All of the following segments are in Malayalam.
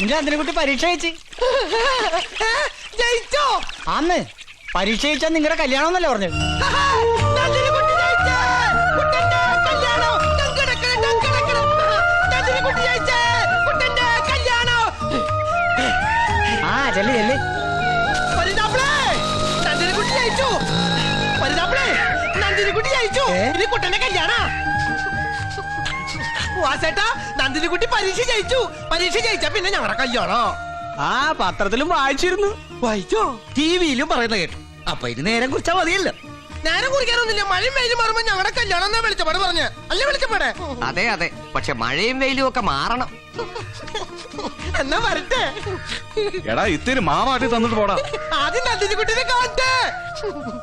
നിന്റെ അതിനെ കുട്ടി പരീക്ഷ അയച്ച് ജയിച്ചോ? അന്ന് പരീക്ഷ അയച്ചാൽ നിങ്ങളുടെ കല്യാണം. എന്നല്ലേ പറഞ്ഞത് ആ ചെല്ല് ജയിച്ചു? ഇനി കുട്ടന്റെ കല്യാണ. വാസേട്ടാ നന്ദിനി കുട്ടി പരീക്ഷ ജയിച്ചു. പരീക്ഷ ജയിച്ച പിന്നെ ഞങ്ങളുടെ കല്യാണോ ആ പത്രത്തിലും വായിച്ചിരുന്നു. വായിച്ചോ? ടിവിയിലും പറയുന്ന കേട്ടു. അപ്പൊ ഇത് നേരം കുറിച്ചാ മതിയല്ലോ. നേരം കുറിക്കാനൊന്നുമില്ല മഴയും വെയിലും മാറുമ്പോ ഞങ്ങളുടെ കല്യാണം എന്നാ വിളിച്ചപ്പാട് പറഞ്ഞ. അല്ലേ വിളിച്ചപ്പാടെ? അതെ അതെ. പക്ഷെ മഴയും വെയിലും ഒക്കെ മാറണം. എന്നാ വരട്ടെ? എടാ ഇത്തിരി മാവാട്ടി തന്നിട്ട് പോടാ. ആദ്യം നന്ദിനി കുട്ടിനെ കാണട്ടെ.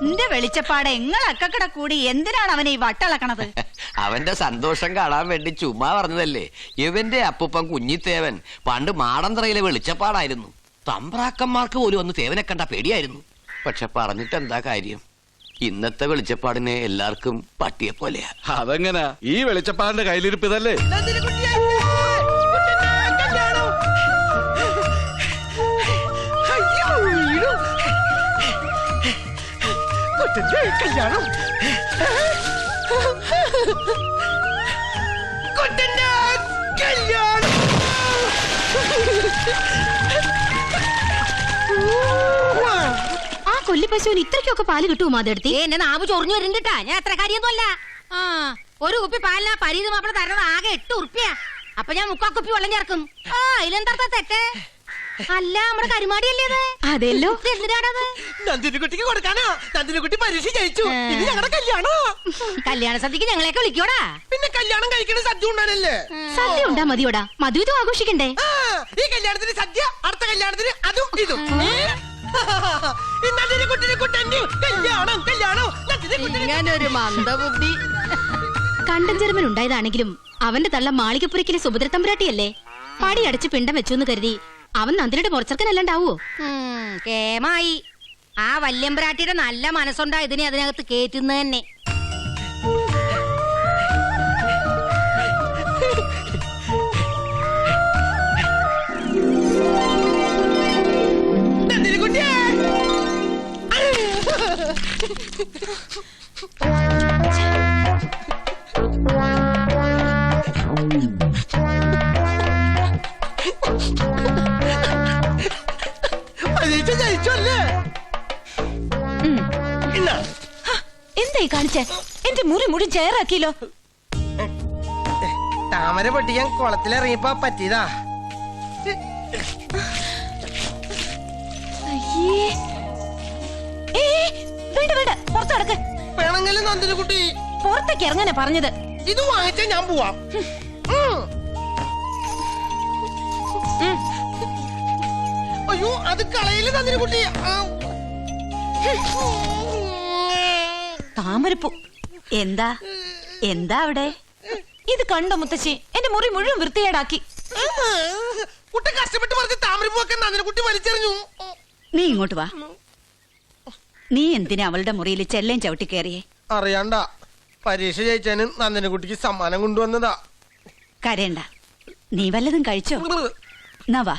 നിന്റെ വെളിച്ചപ്പാടെ എങ്ങളൊക്കെ കൂടി എന്തിനാണ് അവനെ ഈ വട്ടളക്കണത്? അവന്റെ സന്തോഷം കാണാൻ വേണ്ടി ചുമ്മാ പറഞ്ഞതല്ലേ? ഇവന്റെ അപ്പൂപ്പൻ കുഞ്ഞിത്തേവൻ പണ്ട് മാടന്തറയിലെ വെളിച്ചപ്പാടായിരുന്നു. തമ്പ്രാക്കന്മാർക്ക് പോലും ഒന്ന് തേവനെ കണ്ട പേടിയായിരുന്നു. പക്ഷെ പറഞ്ഞിട്ട് എന്താ കാര്യം? ഇന്നത്തെ വെളിച്ചപ്പാടിനെ എല്ലാവർക്കും പട്ടിയെ പോലെയാ അതെങ്ങനാ? ഈ വെളിച്ചപ്പാടിന്റെ കയ്യിലിരിപ്പ് ഇതല്ലേ? നന്ദിനി കുട്ടന്റെ കല്യാണം. കുട്ടന്റെ കല്യാണം. ആ കൊല്ലിപ്പശുവിന് ഇത്രയ്ക്കൊക്കെ പാൽ കിട്ടുമോ മാതെടുത്തി? എന്നെ നാവ് ചൊറിഞ്ഞു വരുന്നുണ്ടാ ഞാൻ അത്ര കാര്യമൊന്നുമല്ല. ആ ഒരു കുപ്പി പാലിനാ പരീത് മാപ്പിള തരണത് ആകെ എട്ട് ഉറുപ്പിയ. അപ്പൊ ഞാൻ മുക്കാ കുപ്പി വെള്ളം ചേർക്കും. ആ ഇതിലെന്താ തെറ്റ്? അല്ല നമ്മുടെ കരുമാടിയല്ലേ അല്ലേ അതെല്ലോ. എന്തിനാണത്? നന്ദിനി കുട്ടിക്ക് കൊടുക്കാനാ? നന്ദിനി കുട്ടി പരീക്ഷ ജയിച്ചു ഇത് ഞങ്ങളുടെ കല്യാണോ കല്യാണ സദ്യക്ക് ഞങ്ങളെയൊക്കെ വിളിക്കോടാ. പിന്നെ കല്യാണം കഴിക്കണ സദ്യ ഉണ്ടാനല്ലേ സദ്യ ഉണ്ടാ മതിയോടാ. മധു ഇതും ആഘോഷിക്കണ്ടേ? ഈ കല്യാണത്തിന് സദ്യ അടുത്ത കല്യാണത്തിന് അതും ഇതും. കല്യാണം കല്യാണം. ഇങ്ങനൊരു മന്ദബുദ്ധി. കണ്ടൻ ചെറുമൻ ഉണ്ടായതാണെങ്കിലും അവന്റെ തള്ള മാളികപ്പുരക്കിലെ സുഭദ്രത്തമ്പുരാട്ടിയല്ലേ പടി അടച്ച് പിണ്ടം വെച്ചു എന്ന് കരുതി അവൻ നന്ദിനിയുടെ മുറച്ചർക്കനല്ലാണ്ടാവോ ഉം, കേമായി. ആ വല്യമ്പ്രാട്ടിയുടെ നല്ല മനസ്സുണ്ടാ ഇതിനെ അതിനകത്ത് കേറ്റുന്ന തന്നെ. നന്ദിനി കുട്ടിയെ കാണിച്ചേ. എന്റെ മുറി മുടി ചേറാക്കിയല്ലോ താമര പൊട്ടിക്കാൻ കുളത്തിലിറങ്ങിയപ്പോ പറ്റിയതാ. വേണ്ട വേണ്ട വേണമെങ്കിലും നന്ദിനി കുട്ടി. പുറത്തേക്ക് ഇറങ്ങാനാ പറഞ്ഞത്. ഇത് വാങ്ങിച്ചാ ഞാൻ പോവാം. ഉം. അയ്യോ അത് കളയില്ല നന്ദിനി കുട്ടി. ആ. താമരപ്പൂ. എന്താ? എന്താ അവിടെ? ഇത് കണ്ടോ മുത്തശ്ശി? എന്റെ മുറി മുഴുവൻ വൃത്തികേടാക്കി. കുട്ടി കഷ്ടപ്പെട്ട് പറഞ്ഞ് താമരപ്പൂക്കെ നന്ദിനി കുട്ടി വലിച്ചെറിഞ്ഞു. നീ ഇങ്ങോട്ട് വാ. നീ എന്തിനാ അവളുടെ മുറിയിൽ ചെല്ലേം ചവിട്ടി കയറിയേ അറിയണ്ട. പരീക്ഷ ജയിച്ചതിന് നന്ദനക്കുട്ടിക്ക് സമ്മാനം കൊണ്ടുവന്നതാ. കരയണ്ട. നീ വല്ലതും കഴിച്ചോ? എന്നാ വാ?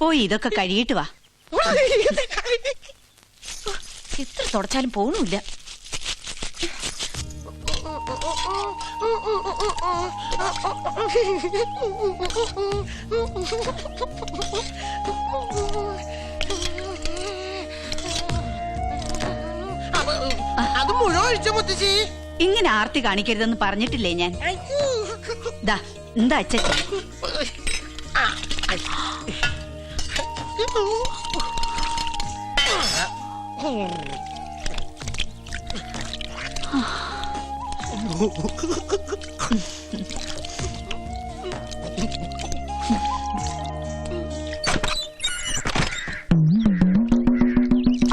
പോയി ഇതൊക്കെ കഴിയിട്ട് വാ. എത്ര തുടച്ചാലും പോണില്ല അത് മുഴുവൻ ഒഴിച്ച മുത്തശ്ശി. ഇങ്ങനെ ആർത്തി കാണിക്കരുതെന്ന് പറഞ്ഞിട്ടില്ലേ ഞാൻ? ദാ എന്താ അച്ഛൻ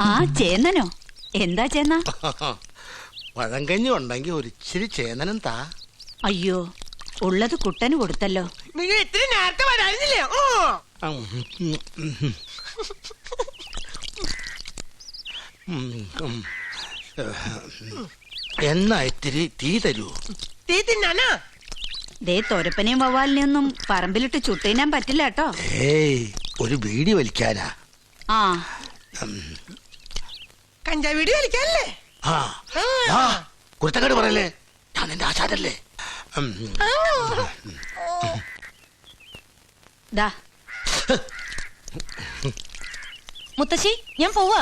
ആ ചേന്നനോ? എന്താ ചേന്ന? പഴങ്കഞ്ഞി ഉണ്ടെങ്കിൽ ഒരിച്ചിരി ചേന്നനും ചേനനും താ. അയ്യോ ഉള്ളത് കുട്ടന് കൊടുത്തല്ലോ. നിങ്ങൾ ഇത്തിരി നേരത്തെ വരാനില്ലേ? ഓ. എന്നാ ഇത്തിരി തീ തരൂ. തീ തിന്നാനാ? ദേ തോരപ്പനെയും വവ്വാലിനെയൊന്നും പറമ്പിലിട്ട് ചുട്ടീനാൻ പറ്റില്ല കേട്ടോ. ഏയ് ഒരു ബീഡി വലിക്കാനാ. ആ. കഞ്ചാവീടി ബീഡി വലിക്കാനല്ലേ? ആ, കുരുത്തക്കേട് പറയല്ലേ? ഞാൻ നിന്റെ ആശാരല്ലേ ദാ. മുത്തശ്ശി ഞാൻ പോവാ.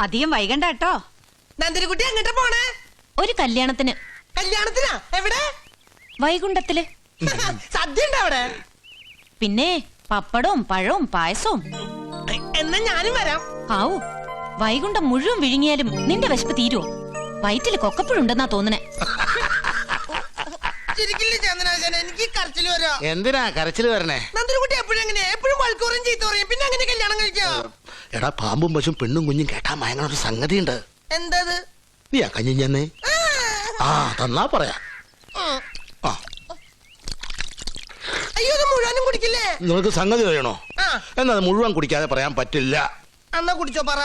അധികം വൈകണ്ട കേട്ടോ. നന്ദിനിക്കുട്ടി എങ്ങോട്ടാ പോണേ? ഒരു കല്യാണത്തിന്. കല്യാണത്തിനാ? എവിടെ? വൈകുണ്ഠത്തിൽ. സദ്യ ഉണ്ട് അവിടെ? പിന്നെ പപ്പടവും പഴവും പായസവും. എന്നാ ഞാനും വരാം. ആവൂ. വൈകുണ്ഠം മുഴുവൻ വിഴുങ്ങിയാലും നിന്റെ വിശപ്പ് തീരുവോ? വയറ്റിൽ കൊക്കപ്പുഴുണ്ടെന്നാ തോന്നണേ. ശരിക്കില്ല ചന്ദ്രനാശൻ എനിക്ക് കരച്ചിൽ വരാ. എന്തിനാ കരച്ചിൽ വരണേ? നന്ദിനിക്കുട്ടി എപ്പോഴും എങ്ങനെ എപ്പോഴും വഴക്കൂറും ചീത്ത പറയും. പിന്നെ അങ്ങനെ കല്യാണം കഴിക്കാം? എടാ പാമ്പും പശും പെണ്ണും കുഞ്ഞും കേട്ടാ മയങ്ങണ ഒരു സംഗതിയുണ്ട്. എന്തത്? നീ ആ കഞ്ഞി ഞാൻ ആ തന്നാ പറയാ. ആ. അയ്യോ ഇത് മുഴുവനും കുടിക്കില്ലേ? നിനക്ക് സംഗതി അറിയണോ? ആ. എന്നാ അത് മുഴുവൻ കുടിക്കാതെ പറയാൻ പറ്റില്ല. എന്നാ കുടിച്ചോ പറ.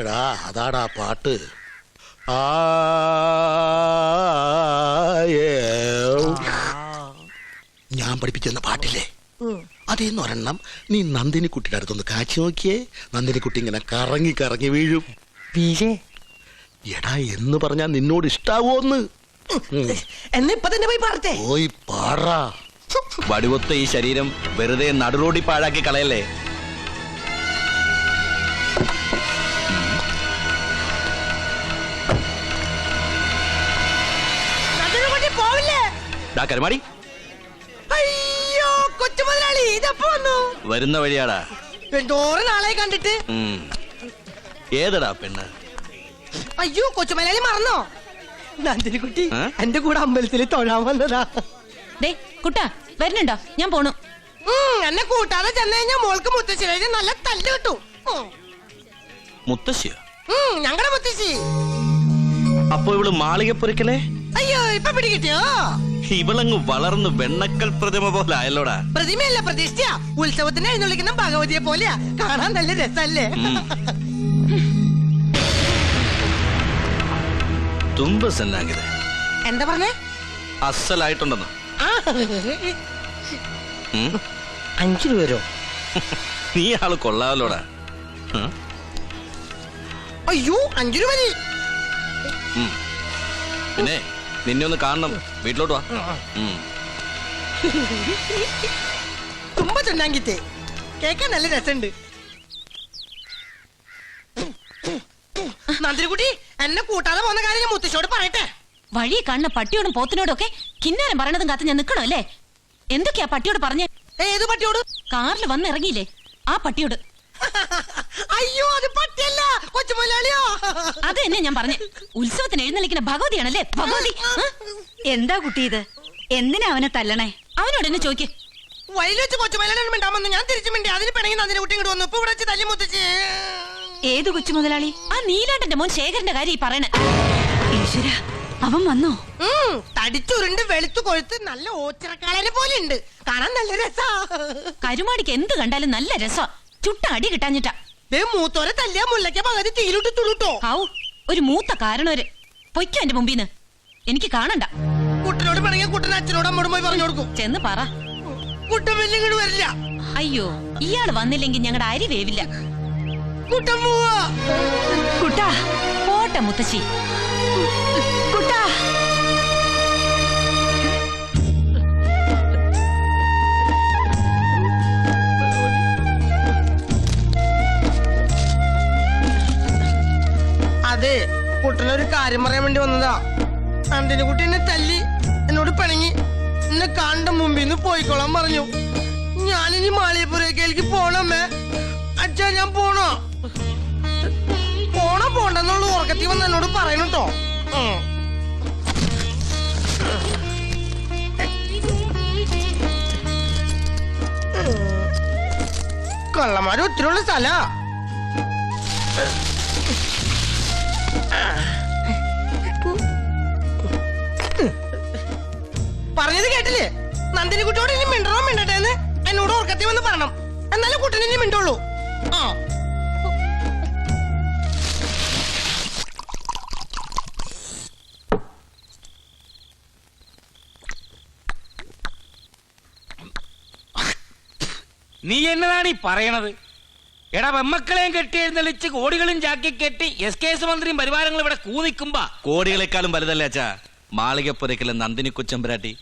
എടാ അതാടാ പാട്ട്. ആ. ഞാൻ പഠിപ്പിച്ചെന്ന പാട്ടില്ലേ? അതേന്ന് ഒരെണ്ണം നീ നന്ദിനി കുട്ടിയുടെ അടുത്തൊന്ന് കാച്ചി നോക്കിയേ. നന്ദിനി കുട്ടി ഇങ്ങനെ കറങ്ങി കറങ്ങി വീഴും. വീഴേ എടാ എന്ന് പറഞ്ഞാ നിന്നോട് ഇഷ്ടാവോന്ന്. എന്നെ ഇപ്പൊ തന്നെ പോയി പറഞ്ഞേ പോയി പാടാ. വടിവൊത്ത ഈ ശരീരം വെറുതെ നടുറോടി പാഴാക്കി കളയല്ലേ? പോവില്ലേ? ഡാ കരുമാടി. ഇതപ്പോ വന്നു വരുന്ന വഴിയാടാ. എന്തോരം നാളെ കണ്ടിട്ട്. ഏതടാ പെണ്ണ്? അയ്യോ കൊച്ചു മുതലാളി മറന്നോ? നന്ദിനിക്കുട്ടി കുട്ടി എന്റെ കൂടെ അമ്പലത്തിൽ തൊഴാൻ വന്നതാ. ഡേ കുട്ടാ വരുന്നുണ്ടോ ഞാൻ പോണു. എന്നെ കൂട്ടാതെ ചെന്ന് കഴിഞ്ഞാൽ മോൾക്ക് മുത്തശ്ശി നല്ല തല്ല് കിട്ടു. മുത്തശ്ശിയോ? ഞങ്ങളുടെ ഞങ്ങടെ മുത്തശ്ശി. അപ്പൊ ഇവൾ മാളികപ്പുരക്കലേ അയ്യോ ഇപ്പൊ പിടികിട്ടിയോ? ഇവളങ്ങ് വളർന്ന് വെണ്ണക്കൽ പ്രതിമ പോലെ ആയല്ലോടാ പ്രതിമയല്ല പ്രതിഷ്ഠയാ. ഉത്സവത്തിന് എഴുന്നള്ളിക്കുന്ന ഭഗവതിയെ പോലെയാ. കാണാൻ നല്ല രസല്ലേ? തുമ്പ സന്നാഗിത എന്താ പറഞ്ഞേ? അസലായിട്ടുണ്ടെന്ന്? അഞ്ചു രൂപരോ? നീ ആൾ കൊള്ളാവല്ലോടാ അയ്യോ അഞ്ചു രൂപ പിന്നെ? നിന്നെ ഒന്ന് കാണണം. വീട്ടിലോട്ട് വാ. തുമ്പ ചുണ്ണാങ്കിത്തെ. കേക്കാൻ നല്ല രസമുണ്ട്. നന്ദിനിക്കുട്ടി എന്നെ കൂട്ടാതെ പോകുന്ന കാര്യം ഞാൻ മുത്തശ്ശോട് പറയട്ടെ. വഴി കാണുന്ന പട്ടിയോടും പോത്തിനോടും ഒക്കെ കിന്നാരം പറയണതും കാത്ത് ഞാൻ നിക്കണോ അല്ലേ? എന്തൊക്കെയാ പട്ടിയോട് പറഞ്ഞേ? ഏത് പട്ടിയോട്? കാറിൽ വന്നിറങ്ങിയില്ലേ ആ പട്ടിയോട്. അയ്യോ അത് പട്ടിയല്ല. കൊച്ചുമുതലാളിയോ അത് തന്നെ ഞാൻ പറഞ്ഞു. ഉത്സവത്തിന് എഴുന്നള്ളിക്കുന്ന ഭഗവതിയാണല്ലേ? ഭഗവതി. ആ? എന്താ കുട്ടി ഇത്? എന്തിനാ അവനെ തല്ലണേ? അവനോട് എന്നെ ചോദിക്ക്. വയലിൽ വെച്ച് കൊച്ചുമുതലാളി മിണ്ടാമെന്ന് ഞാൻ തിരിച്ചു മിണ്ടി. അതിന് പിണങ്ങി അതിന്റെ കുട്ടി ഇങ്ങോട്ട് വന്നു. ഇപ്പൊ ഇവിടെ വെച്ച് തല്ലി മുത്തച്ഛേ ഏത് കൊച്ചു മുതലാളി? ആ നീലാണ്ടന്റെ മോൻ ശേഖരന്റെ കാര്യം ഈ പറയണേ. ഈശ്വര അവൻ വന്നോ? ഉം, തടിച്ചുരുണ്ട് വെളുത്തു കൊഴുത്ത് നല്ല ഓച്ചിറക്കാളനെ പോലെ ഉണ്ട്. കാണാൻ നല്ല രസാ. കരുമാടിക്ക് എന്ത് കണ്ടാലും നല്ല രസാ. ചുട്ട അടി കിട്ടാഞ്ഞിട്ടാ. മൂത്തോരെ തല്ലിയ മുല്ലയ്ക്ക പകരം തീയിലിട്ട് തുളുട്ടോ ഹാവു ഒരു മൂത്ത കാരണവര്. പൊയ്ക്കോ എന്റെ മുമ്പിന്ന്. എനിക്ക് കാണണ്ട. കുട്ടനോട് പറഞ്ഞ കുട്ടൻ അച്ഛനോട് അമ്മോടും പോയി പറഞ്ഞു കൊടുക്കും. ചെന്ന് പറ. കുട്ടൻ വലിയ ഇങ്ങോട്ട് വരില്ല. അയ്യോ ഇയാൾ വന്നില്ലെങ്കിൽ ഞങ്ങളുടെ അരി വേവില്ല. കുട്ടൻ പോവാ. കുട്ടാ പോട്ടെ മുത്തശ്ശി. അതെ കുട്ടനൊരു കാര്യം പറയാൻ വേണ്ടി വന്നതാ. നന്ദിനി കുട്ടി എന്നെ തല്ലി എന്നോട് പിണങ്ങി. എന്നെ കണ്ട മുമ്പിൽ നിന്ന് പോയിക്കോളാൻ പറഞ്ഞു. ഞാനിനി മാളിയപ്പുരക്കേലേക്ക് പോണമ്മേ അച്ഛാ ഞാൻ പോണോ? പോണോ പോണ്ടെന്നുള്ള ഉറക്കത്തിൽ വന്ന് എന്നോട് പറയണം കേട്ടോ കള്ളന്മാര് ഒത്തിരി ഉള്ള സ്ഥലാ. പറഞ്ഞത് കേട്ടില്ലേ? നന്ദിനി കുട്ടിയോട് ഇനി മിണ്ടണോ മിണ്ടട്ടെ എന്ന് എന്നോട് ഉറക്കത്തി വന്ന് പറയണം. എന്നാലും കുട്ടനെ ഇനി മിണ്ടുള്ളൂ ആ. നീ എന്നതാണ് ഈ പറയണത്? എടാ വെമ്മക്കളെയും കെട്ടി എഴുന്നള്ളിച്ച് കോടികളും ചാക്കി കെട്ടി എസ് കെ എസ് മന്ത്രിയും പരിവാരങ്ങളും ഇവിടെ കൂനിക്കുമ്പോ കോടികളെക്കാളും വലുതല്ലേ അച്ഛാ? മാളികപ്പുരക്കിലെ നന്ദിനി കൊച്ചമ്പരാട്ടി?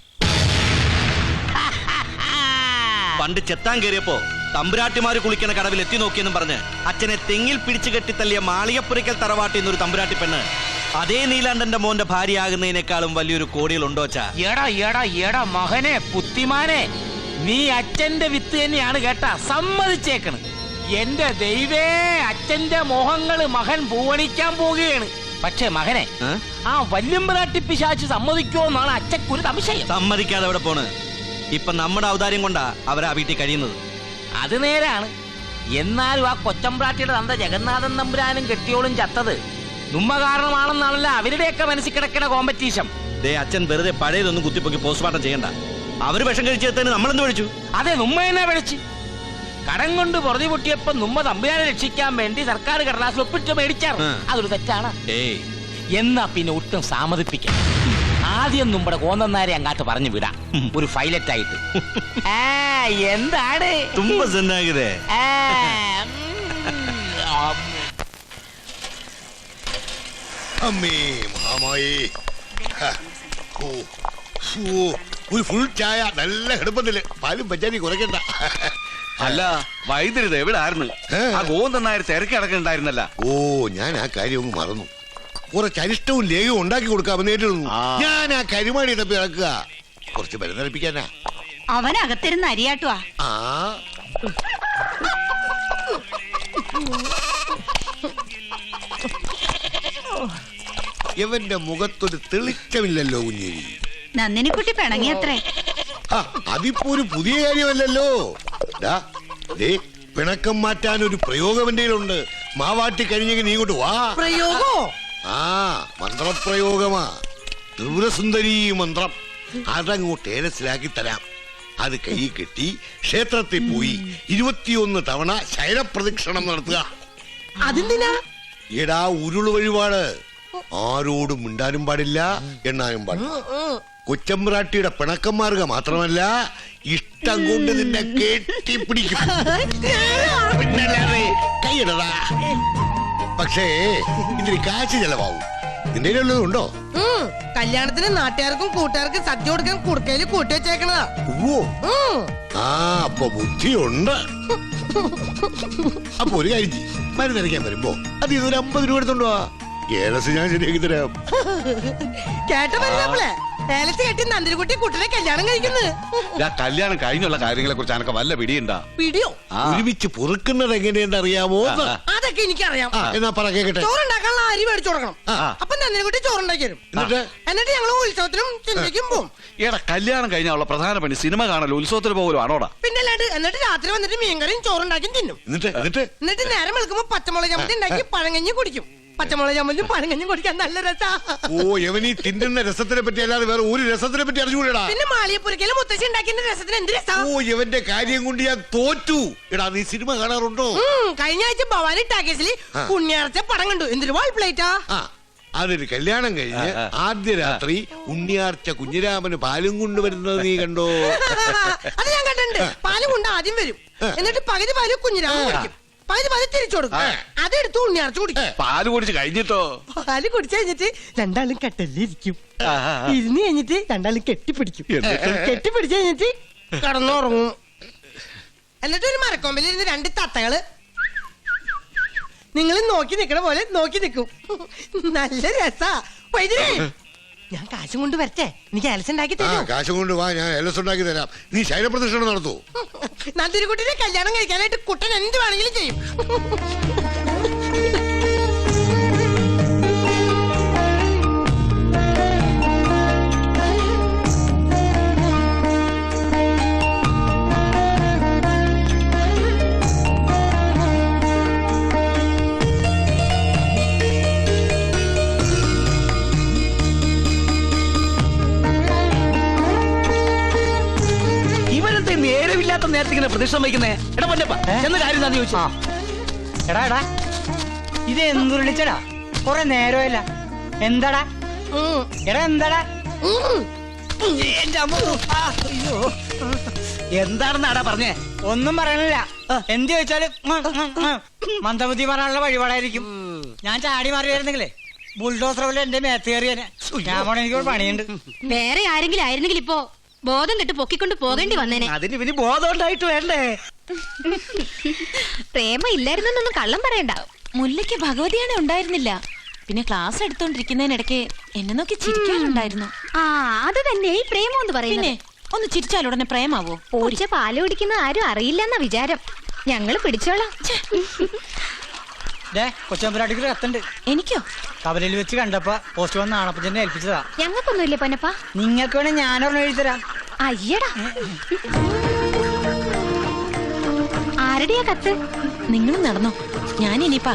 പണ്ട് ചെത്താൻ കയറിയപ്പോ തമ്പുരാട്ടിമാര് കുളിക്കണ കടവിൽ എത്തി നോക്കിയെന്നും പറഞ്ഞ് അച്ഛനെ തെങ്ങിൽ പിടിച്ചു കെട്ടിത്തള്ളിയ മാളികപ്പുരയ്ക്കൽ തറവാട്ടി എന്നൊരു തമ്പുരാട്ടി പെണ്ണ്. അതേ നീലാണ്ടന്റെ മോന്റെ ഭാര്യയാകുന്നതിനേക്കാളും വലിയൊരു കോടിയിൽ എടാ എടാ എടാ മകനെ പുത്തിമാനെ നീ അച്ഛന്റെ വിത്ത് തന്നെയാണ് കേട്ടാ സമ്മതിച്ചേക്കണ്. എന്റെ ദൈവേ അച്ഛന്റെ മോഹങ്ങൾ മകൻ പൂവണിക്കാൻ പോവുകയാണ്. പക്ഷേ മകനെ ആ വല്യമ്പനാട്ടി പിശാച്ച് സമ്മതിക്കോ എന്നാണ് അച്ഛക്കൊരു സംശയം. സമ്മതിക്കാതെ അവിടെ പോണ്? ഇപ്പൊ നമ്മുടെ ഔദാര്യം കൊണ്ടാ അവരാ വീട്ടിൽ കഴിയുന്നത്. അത് നേരാണ്. എന്നാലും ആ കൊച്ചമ്പ്രാട്ടിയുടെ തന്ത ജഗന്നാഥൻ നമ്പുരാനും കെട്ടിയോളും ചത്തത് നമ്മ കാരണമാണെന്നാണല്ലോ അവരുടെയൊക്കെ മനസ്സിൽ കിടക്കണ കോമ്പറ്റീഷൻ ദേ അച്ഛൻ വെറുതെ പഴയതൊന്നും കുത്തിപ്പൊക്കി പോസ്റ്റ്മോർട്ടം ചെയ്യണ്ട. അവർ വിഷം കഴിച്ചെത്തന്നെ നമ്മളെന്ത് വിളിച്ചു? അതെ നുമ്മ എന്നെ വിളിച്ച്? കടം കൊണ്ട് പുറതി പൊട്ടിയപ്പോ നുമ്മ തമ്പുരാനെ രക്ഷിക്കാൻ വേണ്ടി സർക്കാർ കടലാസിൽ ഒപ്പിട്ട് മേടിച്ചാറ്. അതൊരു തെറ്റാണ്. ഏയ്. എന്നാ പിന്നെ ഒട്ടും സാമതിപ്പിക്കാം ആദ്യം നമ്മുടെ കോന്നന്നാരെ അങ്ങാട്ട് പറഞ്ഞു വിടാം. ഒരു ഫൈലറ്റ് ആയിട്ട് ആ, എന്താണ്? ആ, ഉം, ആ, അമ്മേ മാമായി ഹ, ഓ, ഒരു ഫുൾ ചായ നല്ല എടുപ്പത്തിൽ. പാലും പഞ്ചാരി കുറയ്ക്കണ്ട. അല്ല വൈദ്യുതി എവിടെ ആയിരുന്നു ആ ഗോവൻ നായർ തിരക്കി അടക്കണ്ടായിരുന്നല്ല ഓ ഞാൻ ആ കാര്യം അങ്ങ് മറന്നു. കുറച്ച് അരിഷ്ടവും ലേഹവും ഉണ്ടാക്കി കൊടുക്കാമെന്ന് ഏറ്റിരുന്നു ഞാൻ ആ കരിമാടി തപ്പി ഇറക്കുക കുറച്ച് മരുന്നടിപ്പിക്കാനാ അവനകത്തിരുന്ന് അരിയാട്ടുവാ. ആ. ഇവന്റെ മുഖത്തൊരു തെളിച്ചമില്ലല്ലോ കുഞ്ഞേരി. നന്ദിനിക്കുട്ടി പിണങ്ങിയത്രേ ആ, അതിപ്പോ ഒരു പുതിയ കാര്യമല്ലല്ലോ. ദേ, പിണക്കം മാറ്റാൻ ഒരു പ്രയോഗം എന്റെ കയ്യിലുണ്ട്. മാവാട്ടി കഴിഞ്ഞെങ്കിൽ നീ ഇങ്ങോട്ട് വാ. പ്രയോഗോ? ആ മന്ത്രപ്രയോഗമാ. ത്രിപുരസുന്ദരി മന്ത്രം. അതങ്ങോട്ട് ഏലസിലാക്കി തരാം. അത് കൈ കെട്ടി ക്ഷേത്രത്തിൽ പോയി ഇരുപത്തിയൊന്ന് തവണ ശൈലപ്രദക്ഷിണം നടത്തുക. അതെന്തിനാ? എടാ ഉരുൾ വഴിപാട്. ആരോടും മിണ്ടാനും പാടില്ല എണ്ണാനും പാടില്ല. കൊച്ചമ്പ്രാട്ടിയുടെ പിണക്കന്മാർഗ മാത്രമല്ല ഇഷ്ടം കൊണ്ട് നിന്നെ കെട്ടിപ്പിടിക്കും. പിന്നല്ലാതെ കൈയിടടാ. പക്ഷേ ഇതിന് കാശ് ചെലവാകും. നിന്റെ ഉള്ളത് ഉണ്ടോ? കല്യാണത്തിന് നാട്ടുകാർക്കും കൂട്ടുകാർക്കും സദ്യ കൊടുക്കാൻ കുടുക്കയിൽ കൂട്ടി വെച്ചേക്കണതാ. ഓ ആ അപ്പൊ ബുദ്ധിയുണ്ട്. അപ്പൊ ഒരു കാര്യം ചെയ്യ്. മരുന്നരയ്ക്കാൻ വരുമ്പോ അത് ഇതൊരു അമ്പത് രൂപ എടുത്തോണ്ടോ ഏലസ് ഞാൻ ശരിയാക്കി തരാം. കേട്ട ഏലസ് കെട്ടി നന്ദിനിക്കുട്ടി കുട്ടനെ കല്യാണം കഴിക്കുന്നത് കല്യാണം കഴിഞ്ഞുള്ള കാര്യങ്ങളെ കുറിച്ച് എനക്ക് വല്ല പിടിയുണ്ടാ? പിടിയോ? ആ. ഒരുമിച്ച് പൊറുക്കുന്നത് എങ്ങനെയെന്ന് അറിയാമോ? അതൊക്കെ എനിക്കറിയാം. എന്നാ പറ കേക്കട്ടെ. ചോറുണ്ടാക്കാനുള്ള അരി മേടിച്ചു കൊടുക്കണം. അപ്പൊ അപ്പൊ കുട്ടി ചോറുണ്ടാക്കി തരും. എന്നിട്ട്? എന്നിട്ട് ഞങ്ങൾ ഉത്സവത്തിനും ചിന്തയ്ക്കും പോവും. എടാ കല്യാണം കഴിഞ്ഞുള്ള പ്രധാന പണി സിനിമ കാണലോ ഉത്സവത്തിന് പോകലോ ആണോടാ? പിന്നെ അല്ലാണ്ട് എന്നിട്ട് രാത്രി വന്നിട്ട് മീൻകറിയും ചോറുണ്ടാക്കി തിന്നും. എന്നിട്ട്? എന്നിട്ട്? എന്നിട്ട് നേരം വെളുക്കുമ്പോ പച്ചമുളക് ചമ്മന്തി ഉണ്ടാക്കി പഴങ്ങഞ്ഞി കുടിക്കും. പച്ചമുളക് ചമ്മലും പഴങ്കഞ്ഞും കുടിക്കാൻ നല്ല രസാ. ഓ യവനീ തിന്നുന്ന രസത്തിനെ പറ്റി അല്ലാതെ വേറെ ഒരു രസത്തിനെ പറ്റി അറിഞ്ഞുകൂടാ പിന്നെ മാളിയപ്പുരക്കൽ മുത്തശ്ശി ഉണ്ടാക്കിയ രസത്തിന് എന്ത് രസാ? ഓ ഇവന്റെ കാര്യം കൊണ്ട് ഞാൻ തോറ്റു. എടാ നീ സിനിമ കാണാറുണ്ടോ? കഴിഞ്ഞ ആഴ്ച ഭവാനി ടാക്കേസിൽ. പുണ്യാർച്ച പടം കണ്ടു. എന്തൊരു വാൾ പ്ലേറ്റാ ആ? അതൊരു കല്യാണം കഴിഞ്ഞ്. ആദ്യ രാത്രി ഉണ്ണിയാർച്ച കുഞ്ഞിരാമന് പാലും കൊണ്ടുവരുന്നത് നീ കണ്ടോ? അത് ഞാൻ കണ്ടിട്ടുണ്ട്. പാലും കൊണ്ട് ആദ്യം വരും. എന്നിട്ട് പകുതി പാൽ കുഞ്ഞിരാമൻ കുടിക്കും. പകുതി പാൽ തിരിച്ചു കൊടുക്കും അതെടുത്ത് ഉണ്ണിയാർച്ച കുടിക്കും. പാൽ കുടിച്ച് കഴിഞ്ഞിട്ടോ? പാൽ കുടിച്ചു കഴിഞ്ഞിട്ട് രണ്ടാളും കെട്ടല്ലിരിക്കും ഇരുന്ന് കഴിഞ്ഞിട്ട് രണ്ടാളും കെട്ടിപ്പിടിക്കും? കെട്ടിപ്പിടിച്ചു കഴിഞ്ഞിട്ട് കടന്നുറങ്ങും. എന്നിട്ട് ഒരു മരക്കൊമ്പിൽ ഇരുന്ന് രണ്ട് തത്തകൾ നിങ്ങൾ നോക്കി നിക്കണ പോലെ നോക്കി നിക്കും. നല്ല രസാ. വൈദ്യുതി ഞാൻ കാശും കൊണ്ട് വരട്ടെ. എനിക്ക് അലസ് ഉണ്ടാക്കി ആ തരും. കാശം കൊണ്ട് വാ ഞാൻ എലസ് ഉണ്ടാക്കി തരാം. നീ ശൈലപ്രദക്ഷിണം നടത്തൂ. നന്ദിരിക്കുട്ടിനെ കല്യാണം കഴിക്കാനായിട്ട് കുട്ടൻ എന്ത് വേണമെങ്കിലും ചെയ്യും. നേരമില്ലാത്ത നേരത്തെ ഇങ്ങനെ പ്രതിഷ്ഠ വയ്ക്കുന്നേ എടാ പൊന്നപ്പ എന്ന് കാര്യം എന്താ ചോദിച്ചാ? എടാ എടാ. ഇത് എന്ത് വിളിച്ചടാ? കൊറേ നേരമല്ല എന്താടാ? എടാ എന്താടാ? ഉം. എന്റെ അമ്മ. അയ്യോ. എന്താണെന്നാടാ പറഞ്ഞേ? ഒന്നും പറയണില്ല. എന്ത് ചോദിച്ചാലും. മന്ദബുദ്ധി പറയാനുള്ള വഴിപാടായിരിക്കും. ഞാൻ ചാടി മാറി വരുന്നെങ്കിലേ ബുൾഡോസർ പോലെ എന്റെ മേത്ത് കയറിയനെ ഞാൻ പോണ എനിക്കൊരു പണിയുണ്ട്. വേറെ ആരെങ്കിലും ആയിരുന്നെങ്കിൽ ഇപ്പോ ബോധം കെട്ട് പൊക്കിക്കൊണ്ട് പോകേണ്ടി വന്നേനെ. അതിന് പിന്നെ ബോധം ഉണ്ടായിട്ട് വേണ്ടേ? പ്രേമ ഇല്ലായിരുന്നൊന്നും കള്ളം പറയണ്ട. മുല്ലയ്ക്ക് ഭഗവതിയാണ് ഉണ്ടായിരുന്നില്ല. പിന്നെ ക്ലാസ് എടുത്തോണ്ടിരിക്കുന്നതിനിടയ്ക്ക് എന്നെ നോക്കി ചിരിക്കാനുണ്ടായിരുന്നു. ആ അത് തന്നെ ഈ പ്രേമം എന്ന് പറയുന്നേ ഒന്ന് ചിരിച്ചാൽ ഉടനെ പ്രേമാവോ? പൂച്ച പാൽ കുടിക്കുന്ന ആരും അറിയില്ലെന്ന വിചാരം. ഞങ്ങൾ പിടിച്ചോളാം. കൊച്ചമ്പരാട്ടിക്ക് കത്തുണ്ട്. എനിക്കോ? കവലയിൽ വെച്ച് കണ്ടപ്പോ പോസ്റ്റ് വന്ന ആണപ്പച്ചനെ ഏൽപ്പിച്ചതാ. ഞങ്ങൾക്കൊന്നുമില്ല പൊന്നപ്പ? നിങ്ങൾക്ക് വേണേ ഞാനൊരെണ്ണം എഴുതി തരാം. അയ്യടാ. ആരുടെയാ കത്ത്? നിങ്ങൾ നടന്നോ? ഞാൻ ഇനിയിപ്പോ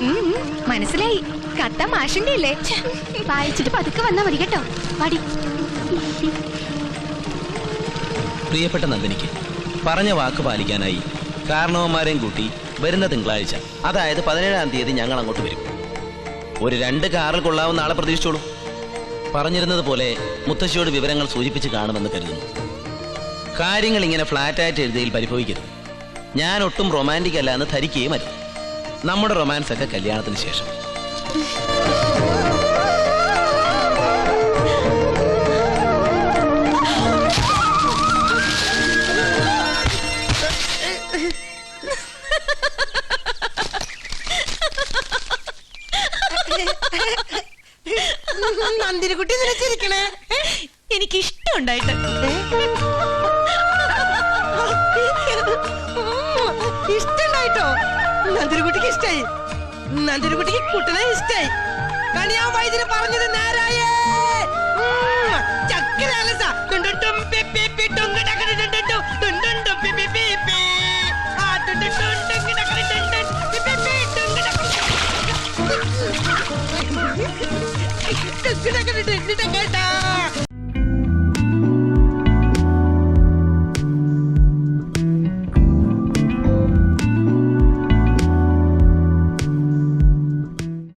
ഉം, മനസ്സിലായി. കത്ത മാഷിന്റെ അല്ലേ? വായിച്ചിട്ട് പതുക്കെ വന്നാ മതി കേട്ടോ. പടി പ്രിയപ്പെട്ട നന്ദിനിക്ക് പറഞ്ഞ വാക്ക് പാലിക്കാനായി കാരണവന്മാരെയും കൂട്ടി വരുന്ന തിങ്കളാഴ്ച. അതായത് പതിനേഴാം തീയതി ഞങ്ങൾ അങ്ങോട്ട് വരും. ഒരു രണ്ട് കാറിൽ കൊള്ളാവുന്ന ആളെ പ്രതീക്ഷിച്ചോളൂ. പറഞ്ഞിരുന്നത് പോലെ മുത്തശ്ശിയോട് വിവരങ്ങൾ സൂചിപ്പിച്ച് കാണുമെന്ന് കരുതുന്നു. കാര്യങ്ങൾ ഇങ്ങനെ ഫ്ലാറ്റായിട്ട് എഴുതിയിൽ പരിഭവിക്കരുത്. ഞാൻ ഒട്ടും റൊമാന്റിക് അല്ല എന്ന് ധരിക്കുകയും അരുത്. നമ്മുടെ റൊമാൻസ് ഒക്കെ കല്യാണത്തിന് ശേഷം. നന്ദിനിക്കുട്ടി നിലച്ചിരിക്കണേ എനിക്ക് ഇഷ്ടമുണ്ടായിട്ട്? ഇഷ്ടണ്ടായിട്ടോ നന്ദിനിക്കുട്ടിക്ക് ഇഷ്ടായി. നന്ദിനിക്കുട്ടിക്ക് കുട്ടനെ ഇഷ്ടായി. കണിയാ വൈദ്യര് പറഞ്ഞത് നേരായേ ഉം, que ele tem.